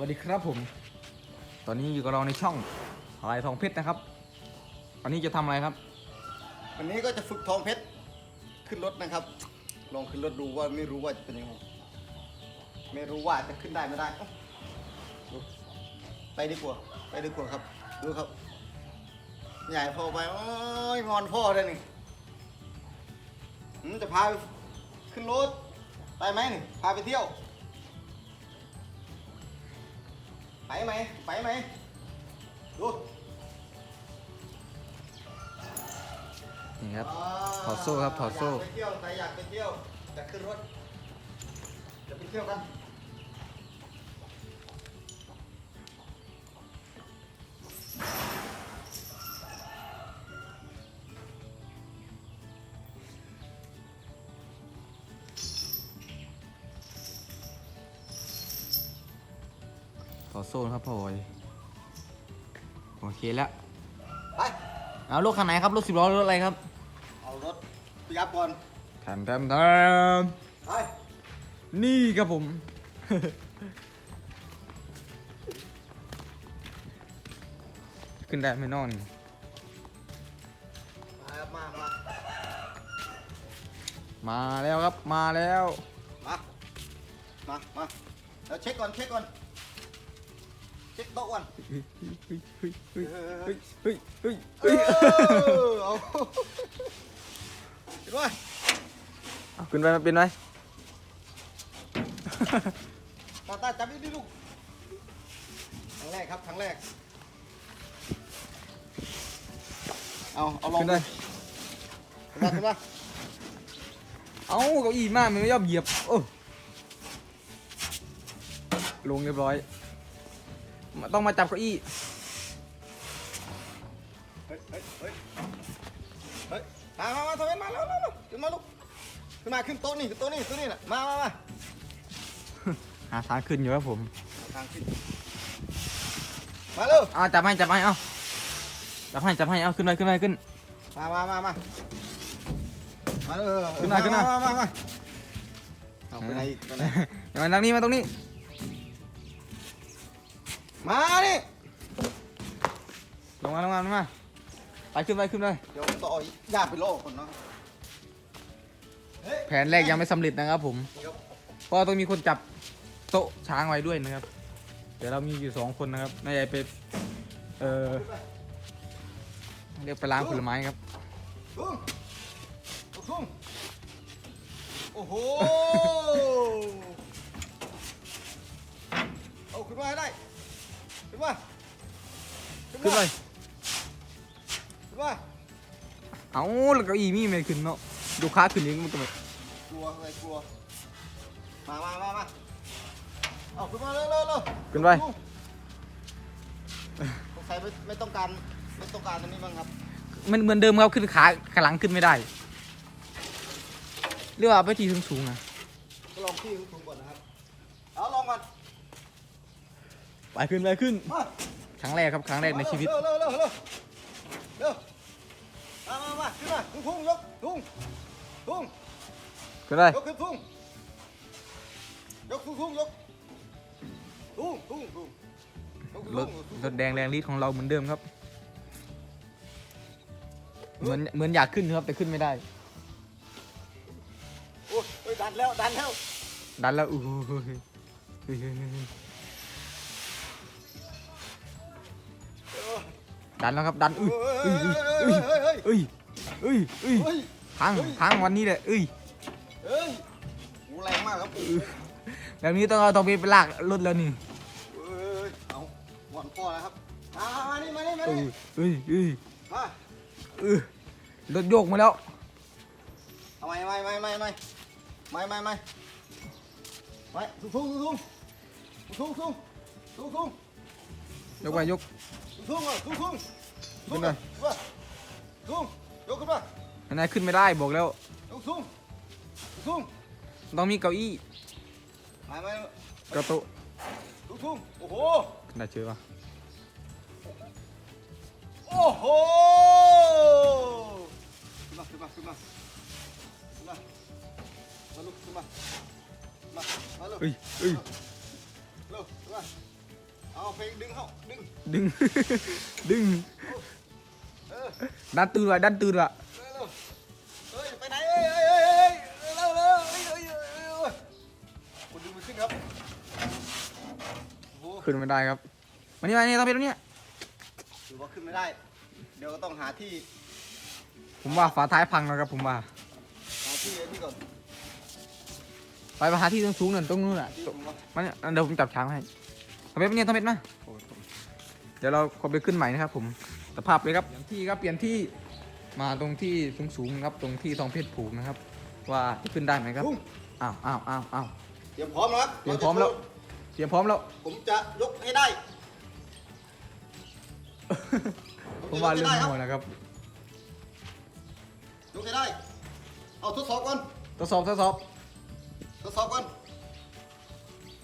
วัสดีครับผม ตอนนี้อยู่กับเราในช่องอะไรทองเพชรนะครับ วันนี้จะทำอะไรครับ วันนี้ก็จะฝึกทองเพชรขึ้นรถนะครับ ลองขึ้นรถดูว่าไม่รู้ว่าจะเป็นยังไง ไม่รู้ว่าจะขึ้นได้ไม่ได้ดูไปดีกว่า ไปดีกว่าครับ ดูครับ ใหญ่พ่อไปโอ้ยงอนพ่อเลยนี่จะพาไปขึ้นรถ ไปไหมนี่ พาไปเที่ยว ไปไหมไปไหมดูนี่ครับ ถอดโซ่ครับถอดโซ่ อยากไปเที่ยวใครอยากไปเที่ยวจะขึ้นรถ จะไปเที่ยวกัน อดโซ่นะครับพ่อโอยโอเคแล้วไป เอารถคันไหนครับรถสิบล้อรถอะไรครับเอารถปิกอัพก่อนแทมแทมแทมไปนี่ครับผม ขึ้นได้ไหม่นอนมาครับมามามาแล้วครับมาแล้ว มา มา มาเดี๋ยวเช็คก่อน เช็คก่อน เช็คโต๊ะก่อนเฮ้ยเฮ้ยเฮ้ยเฮ้ยเฮ้ยเอเฮ้ยอเอาเห็นไหมเอาขึ้นไปมาเป็นไรตาตาจับนี่ดิลูกครั้งแรกครับครั้งแรก เอาเอาลองขึ้นได้ขึ้นมาขึ้นมาเอาเก้าอี้มากมันไม่ยอมเหยียบโอ้ลงเรียบร้อยมา ต้องมาจับเก้าอี้เฮ้ยเฮ้ยเฮ้ยเฮ้ยมามามาทำไมมาแล้วแล้วแล้วขึ้นมาลูกขึ้นมาขึ้นโต๊ะนี่ขึ้นโต๊ะนี่โต๊ะนี่น่ะมามามาหาทางขึ้นอยู่ครับผมทางขึ้นมาเร็วเอาจับให้จับให้เอาจับให้จับให้เอาขึ้นไปขึ้นไปขึ้น มามามามามาเออขึ้นมาขึ้นมา มามามาเอาไปไหนอีกไปไหนมาตรงนี้มาตรงนี้ มานี่ลงมาลงมาลงมา ไปขึ้นไปขึ้นไปเดี๋ยวต่อยญาติไปโลกคนเนาะเฮ้ยแผนแรกยังไม่สำเร็จนะครับผม เดี๋ยวเพราะต้องมีคนจับโต๊ะช้างไว้ด้วยนะครับ เดี๋ยวเรามีอยู่สองคนนะครับนายใหญ่ไปเออเรียกไปล้างผลไม้ครับ ทุ่งทุ่งโอ้โห เอาขึ้นมาให้ได้ ขึ้นมาขึ้นไปขึ้นมาเอาแล้วเก็อีมี่ไม่ขึ้นเนาะดูค้าขึ้นนี้มันก็ไม่กลัวอะไรกลัวมามามามาเอาขึ้นมาเร็วเร็วเร็วขึ้นไปสงสัยไม่ไม่ต้องการไม่ต้องการอันนี้บ้างครับมันเหมือนเดิมครับขึ้นขาขาหลังขึ้นไม่ได้เรียกว่าไปที่สูงสูงๆอะก็ลองที่สูงก่อนนะครับเอาลองก่อน ไปขึ้นไปขึ้น มาครั้งแรกครับครั้งแรกในชีวิต เร็วเร็วเร็วเร็วเร็วมามามาขึ้นมาทุ่งทุ่งยกทุ่งทุ่งขึ้นได้ ยกขึ้นทุ่งยกทุ่งทุ่งยกทุ่งทุ่งทุ่งยกรทุ่ถงทุ่งรถแดงแรงฤทธิ์ของเราเหมือนเดิมครับ เหมือนเหมือนอยากขึ้นครับแต่ขึ้นไม่ได้ โอ้ยเฮ้ยดันแล้วดันแล้วดันแล้วอู้หูเฮ้ยเฮ้ยเฮ้ยเฮ้ย ดันแล้วครับดันอุ้ยเฮ้อุ้ยยเฮ้ยเฮ้ยเฮ้ยอุ้ยอุ้ยอุ้ยเฮ้ยพังเฮ้ยพังวันนี้เลยอุ้ยเฮ้ยโหแรงมากครับแบบนี้ต้องเอาตองไปลากรถแล้วนี่เอ้ยเอาหมอนพ่อแล้วครับมามานี่มานี่มาอุ้ยนี่อุ้ยอุ้ยมาเออรถโยกมาแล้วเอาไม่ไม่ไม่ไม่ไม่ไม่ไม่ไม่ไม่ทุ่งทุ่งทุ่งทุ่งทุ่งทุ่งทุ่ง ยกไปยกทุ่งอะทุ่งทุ่งขึ้นเลยทุ่งยกขึ้นมาอันนั้นขึ้นไม่ได้บอกแล้วยกทุ่งทุ่งต้องมีเก้าอี้ไม่ไม่กระโต๊ะทุ่งทุ่งโอ้โหขึ้นได้เจอปะโอ้โหขึ้นมาขึ้นมาขึ้นมาขึ้นมามาลุกขึ้นมามามาลุกเอ้ยเอ้ยเร็วขึ้นมา เอาเพลงดึงเข้าดึงดึง ดึง เออดันตื่นว่ะดันตื่นว่ะเร็วเฮ้ยไปไหนเอ้ยเอ้ยเอ้ยเอ้ยเร็วเร็วเอ้ยเอ้ยเอ้ยเอ้ยเอ้ยคุณดึงมันขึ้นครับโอ้โหขึ้นไม่ได้ครับมานี่มานี่ต้องเป็นตรงเนี้ยถือว่าขึ้นไม่ได้ เดี๋ยวก็ต้องหาที่ผมว่าฝาท้ายพังแล้วครับผมว่าหาที่ไอ้นี่ก่อนไปไปหาที่สูงๆหน่อยตรงนู้นอะที่ผมว่ามาเนี่ยเดี๋ยวผมจับช้างให้ ทำเป็ดเนี่ยทำเป็ดมาเดี๋ยวเราขอไปขึ้นใหม่นะครับผมสภาพเลยครับเปลี่ยนที่ครับเปลี่ยนที่มาตรงที่สูงๆครับตรงที่ทองเพชรผูกนะครับ ว่าจะขึ้นได้ไหมครับลุงอ้าวอ้าวอ้าวอ้าวเตรียมพร้อมแล้วครับเตรียมพร้อมแล้วเตรียมพร้อมแล้วผมจะยกให้ได้ ผมว่าเรื่องหัวแล้วครับยกให้ได้ เอาทดสอบก่อนทดสอบทดสอบทดสอบก่อน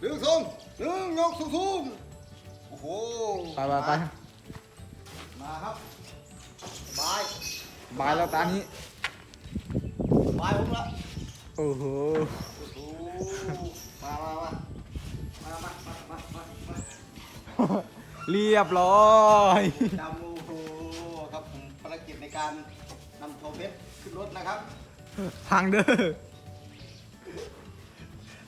หนึ่งสอง หนึ่งยกสูงสูงๆโอ้โหไปไปไปมาครับบายบายแล้วตานี้บายผมละโอ้โหโอ้โหมามามามามามามามามาเรียบร้อยดำโอ้โหครับผมภารกิจในการนำโทเพชรขึ้นรถนะครับพังเด้อ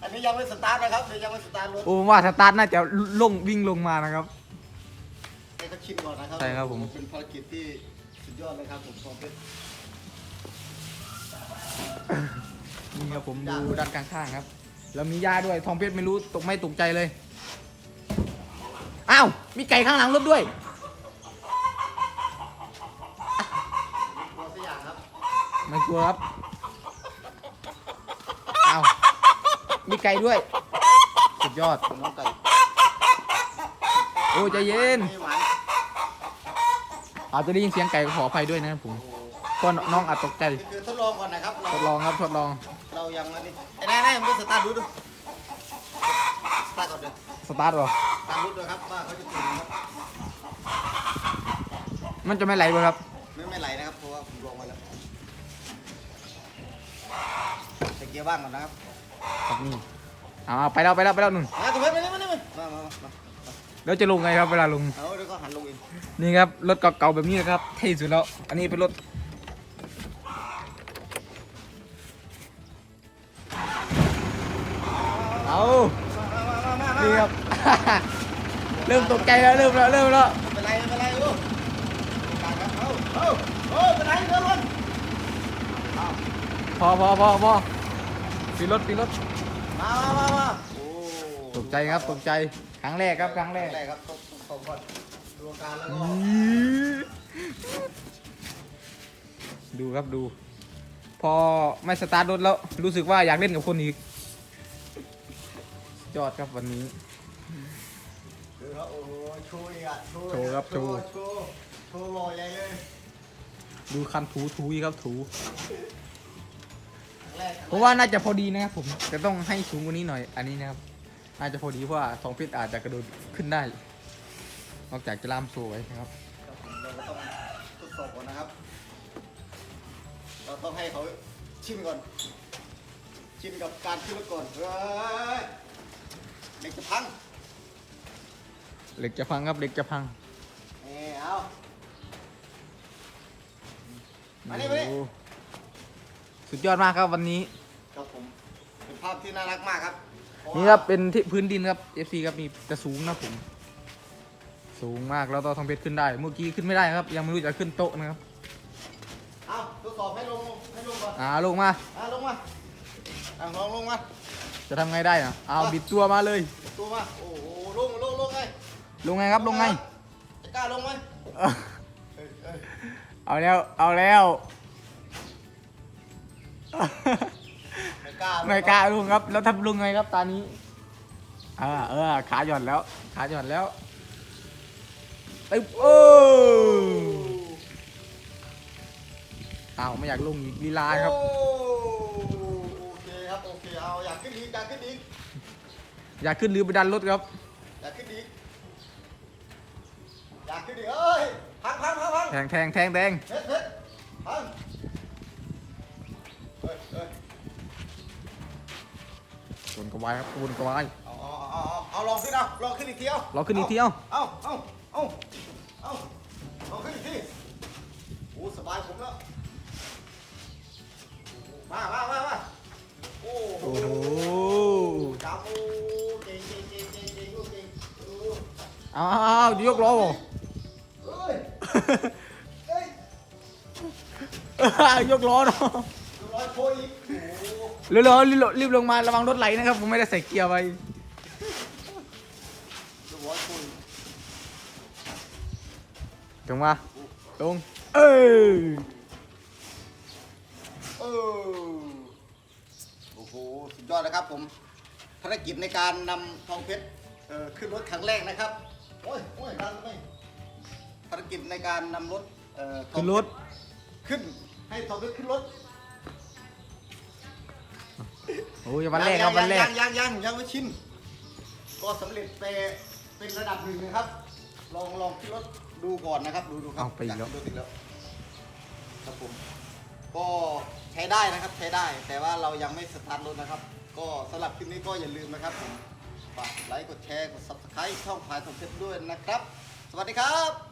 อันนี้ยังไม่สตาร์ทนะครับเดี๋ยวยังไม่สตาร์ทรถโอ้ผมว่าสตาร์ทน่าจะลงวิ่งลงมานะครับให้เขาชิมก่อนนะครับใช่ครับผม เป็นภารกิจที่สุดยอดเลยครับผมโทเพชรนี่ครับผมดูด้านข้างๆครับ แล้วมีหญ้าด้วยทองเพชรไม่รู้ตกไม่ตกใจเลยอ้าวมีไก่ข้างหลังรถด้วย ตัวสยามครับ ไม่กลัวครับ อ้าว มีไก่ด้วย สุดยอด น้องไก่โอ้ใจเย็นไม่หวานอาจจะได้ยินเสียงไก่ก็ขออภัยด้วยนะครับผมก็น้องอาจตกใจนี่คือทดลองก่อนนะครับ เราทดลองครับทดลอง เรายังอันนี้ไอ้นายนายมึงสตาร์ทดูดูสตาร์ทก่อนเดี๋ยวสตาร์ทเหรอสตาร์ทดูด้วยครับว่าเขาจะตื่นไหมครับมันจะไม่ไหลบ่ครับ ไม่ไม่ไหลนะครับเพราะว่าผมลองมาแล้วใส่เกียร์บ้างก่อนนะครับ ครับนี่เอาเอาไปแล้วไปแล้วไปแล้วนุ่นมาตัวเพชรมานี่มานี่มามามามาแล้วจะลงไงครับเวลาลง เอาเดี๋ยวก็หันลงเองนี่ครับรถเก่าๆแบบนี้นะครับเท่สุดแล้ว อันนี้เป็นรถเอามามามามามานี่ครับ เริ่มตกใจแล้วเริ่มแล้วเริ่มแล้วไม่เป็นไรไม่เป็นไรโอ้การครับเอาเอาเอาเป็นไรเดินวนพอพอพอพอ ปีรถปีรถมามามามาโอ้ตกใจครับตกใจครั้งแรกครับครั้งแรก แรกครับตกตกก่อนดูอาการแล้วก็ดูครับดู พอไม่สตาร์ทรถแล้วรู้สึกว่าอยากเล่นกับคนอีกยอดครับวันนี้ดูครับโอ้โหโชว์อีกอะโชว์โชว์ครับโชว์ โชว์โชว์ลอยใหญ่เลย ดูคันถูถูอีกครับถู ครั้งแรกผมว่าน่าจะพอดีนะครับผมจะต้องให้สูงกว่านี้หน่อย อันนี้นะครับ น่าจะพอดีเพราะว่าสองฟิตอาจจะกระโดดขึ้นได้ นอกจากจะล่ามโซ่ไว้นะครับเราก็ต้องทดสอบก่อนนะครับ เราต้องให้เขาชิมก่อน ชิมกับการขึ้นรถก่อนเฮ้ยเด็กจะพังเหล็กจะพังครับเหล็กจะพังนี่เอามานี่มานี่ โอ้ สุดยอดมากครับวันนี้ ครับผมเป็นภาพที่น่ารักมากครับเพาะว่านี่ครับเป็นที่พื้นดินครับ FC ครับมีจะสูงนะผม สูงมากแล้วต่อทองเพชรขึ้นได้ เมื่อกี้ขึ้นไม่ได้ครับ ยังไม่รู้จะขึ้นโต๊ะนะครับเอาทดสอบให้ลงให้ลงก่อนอ่าลงมาอ่าลงมาอ่าลองลงมา จะทำไงได้อะเอาบิดตัวมาเลย ตัวมา โอ้โหลงลงลงไงลงไงครับลงไง จะกล้าลงไหมเอ้าเอ้ยเอ้ยเอาแล้วเอาแล้ว ไม่กล้าไม่กล้าลุงครับ แล้วทำลุงไงครับตานี้อ่าเออขาหย่อนแล้ว ขาหย่อนแล้วเอ้ยโอ้อ้าวไม่อยากลงอีกลีลาครับ โอ้โอเคครับโอเคเอาอยากขึ้นอีกอยากขึ้นอีกอยากขึ้นหรือไปดันรถครับ อยากขึ้นอีกอยากขึ้นอีกเอ้ยพังพังพังพังแทงแทงแทงแทงเฮ็ดเฮ็ดพัง เฮ้ยเฮ้ยวนกระวายครับวนกระวายเอาเอาเอาเอาเอาลองขึ้นเอาลองขึ้นอีกทีเอาลองขึ้นอีกทีเอาเอาเอาเอาเอาลองขึ้นอีกทีโอ้สบายผมแล้วมามามามาโอ้โหโอ้โหจับโอ้เก่งเก่งเก่งเก่งเก่งลูกเก่งโอ้อ้าวจะยกล้อบ่เฮ้ยเฮ้ยยกล้อเนาะ เรียบร้อยโคอีกโอ้โหเร็วๆรีบรีบลงมาระวังรถไหลนะครับ ผมไม่ได้ใส่เกียร์ไว้เรียบร้อยโคอีกลงมาลงเออเออโอ้โห สุดยอดนะครับผม ภารกิจในการนำทองเพชรเอ่อขึ้นรถครั้งแรกนะครับ โอ้ยโอ้ยดันไปภารกิจในการนำรถเอ่อทองขึ้นรถ ขึ้น ให้ทองเพชรขึ้นรถ โอ้ยวันแรกครับวันแรก ยังยังยังยังไม่ชินก็สำเร็จไปเป็นระดับหนึ่งนะครับ ลองลองขึ้นรถดูก่อนนะครับ ดูดูครัเอาไปอีกแล้ว ดูติดแล้วครับผมก็ใช้ได้นะครับใช้ได้ แต่ว่าเรายังไม่สตาร์ทรถนะครับ ก็สำหรับคลิปนี้ก็อย่าลืมนะครับผมฝากไลค์กดแชร์กด subscribe ช่องพายทองเพชรด้วยนะครับ สวัสดีครับ